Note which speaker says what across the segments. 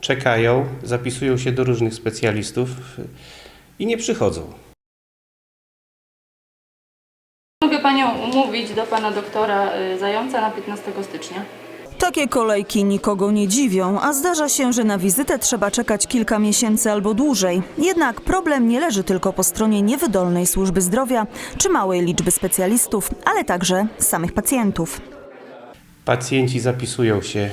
Speaker 1: czekają, zapisują się do różnych specjalistów i nie przychodzą.
Speaker 2: Mogę Panią umówić do Pana doktora y, Zająca na 15 stycznia.
Speaker 3: Takie kolejki nikogo nie dziwią, a zdarza się, że na wizytę trzeba czekać kilka miesięcy albo dłużej. Jednak problem nie leży tylko po stronie niewydolnej służby zdrowia czy małej liczby specjalistów, ale także samych pacjentów.
Speaker 1: Pacjenci zapisują się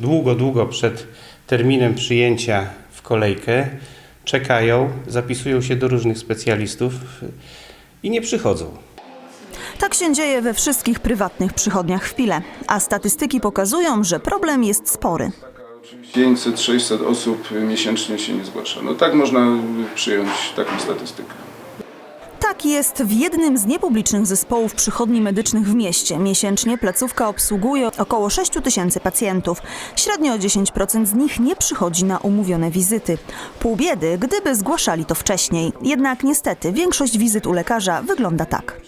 Speaker 1: długo, długo przed terminem przyjęcia w kolejkę, czekają, zapisują się do różnych specjalistów i nie przychodzą.
Speaker 3: Tak się dzieje we wszystkich prywatnych przychodniach w Pile, a statystyki pokazują, że problem jest spory.
Speaker 4: 500-600 osób miesięcznie się nie zgłasza. No tak można przyjąć taką statystykę.
Speaker 3: Tak jest w jednym z niepublicznych zespołów przychodni medycznych w mieście. Miesięcznie placówka obsługuje około 6 tysięcy pacjentów. Średnio 10% z nich nie przychodzi na umówione wizyty. Pół biedy, gdyby zgłaszali to wcześniej. Jednak niestety większość wizyt u lekarza wygląda tak.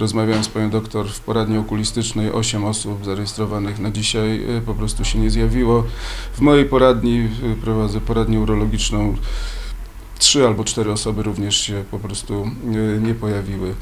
Speaker 4: Rozmawiałem z panią doktor w poradni okulistycznej. 8 osób zarejestrowanych na dzisiaj y, po prostu się nie zjawiło. W mojej poradni y, prowadzę poradnię urologiczną. Trzy albo cztery osoby również się po prostu y, nie pojawiły.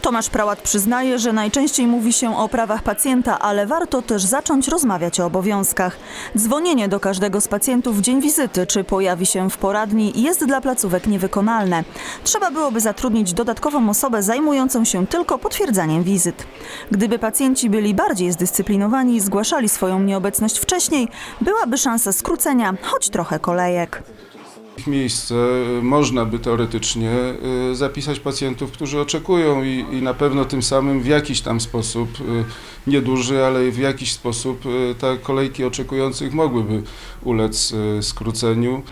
Speaker 3: Tomasz Prałat przyznaje, że najczęściej mówi się o prawach pacjenta, ale warto też zacząć rozmawiać o obowiązkach. Dzwonienie do każdego z pacjentów w dzień wizyty, czy pojawi się w poradni, jest dla placówek niewykonalne. Trzeba byłoby zatrudnić dodatkową osobę zajmującą się tylko potwierdzaniem wizyt. Gdyby pacjenci byli bardziej zdyscyplinowani i zgłaszali swoją nieobecność wcześniej, byłaby szansa skrócenia choć trochę kolejek.
Speaker 4: Miejsce y, można by teoretycznie y, zapisać pacjentów, którzy oczekują i, i na pewno tym samym w jakiś tam sposób, y, nieduży, ale w jakiś sposób te kolejki oczekujących mogłyby ulec skróceniu.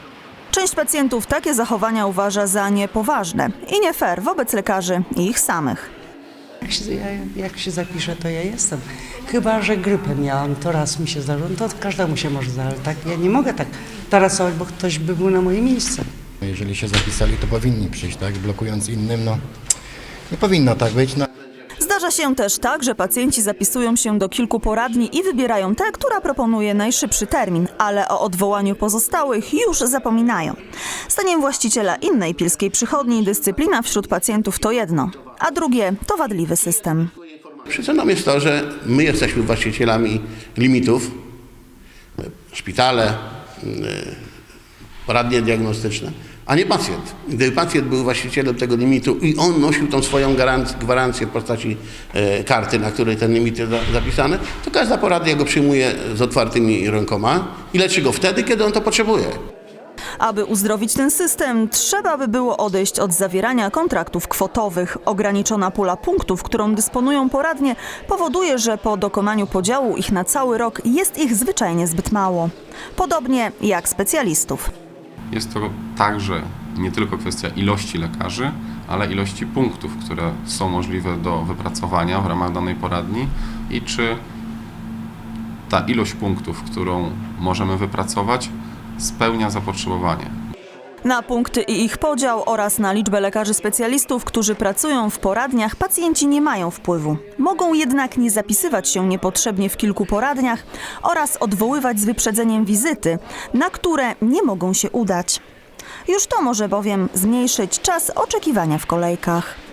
Speaker 3: Część pacjentów takie zachowania uważa za niepoważne i nie fair wobec lekarzy i ich samych.
Speaker 5: Jak się, ja, jak się zapiszę, to ja jestem. Chyba, że grypę miałam, to raz mi się zdarzyło, no to każdemu się może zdarzyć. Tak? Ja nie mogę tak tarasować, bo ktoś by był na moje miejsce.
Speaker 6: Jeżeli się zapisali, to powinni przyjść, tak? Blokując innym, no nie powinno tak być. No.
Speaker 3: Zdarza się też tak, że pacjenci zapisują się do kilku poradni i wybierają tę, która proponuje najszybszy termin, ale o odwołaniu pozostałych już zapominają. Zdaniem właściciela innej pilskiej przychodni dyscyplina wśród pacjentów to jedno, a drugie to wadliwy system.
Speaker 7: Przyczyną jest to, że my jesteśmy właścicielami limitów, szpitale, poradnie diagnostyczne, a nie pacjent. Gdyby pacjent był właścicielem tego limitu i on nosił tą swoją gwaranc- gwarancję w postaci e, karty, na której ten limit jest za- zapisany, to każda poradnia go przyjmuje z otwartymi rękoma i leczy go wtedy, kiedy on to potrzebuje.
Speaker 3: Aby uzdrowić ten system, trzeba by było odejść od zawierania kontraktów kwotowych. Ograniczona pula punktów, którą dysponują poradnie, powoduje, że po dokonaniu podziału ich na cały rok jest ich zwyczajnie zbyt mało. Podobnie jak specjalistów.
Speaker 8: Jest to także nie tylko kwestia ilości lekarzy, ale ilości punktów, które są możliwe do wypracowania w ramach danej poradni i czy ta ilość punktów, którą możemy wypracować, spełnia zapotrzebowanie.
Speaker 3: Na punkty i ich podział oraz na liczbę lekarzy specjalistów, którzy pracują w poradniach, pacjenci nie mają wpływu. Mogą jednak nie zapisywać się niepotrzebnie w kilku poradniach oraz odwoływać z wyprzedzeniem wizyty, na które nie mogą się udać. Już to może bowiem zmniejszyć czas oczekiwania w kolejkach.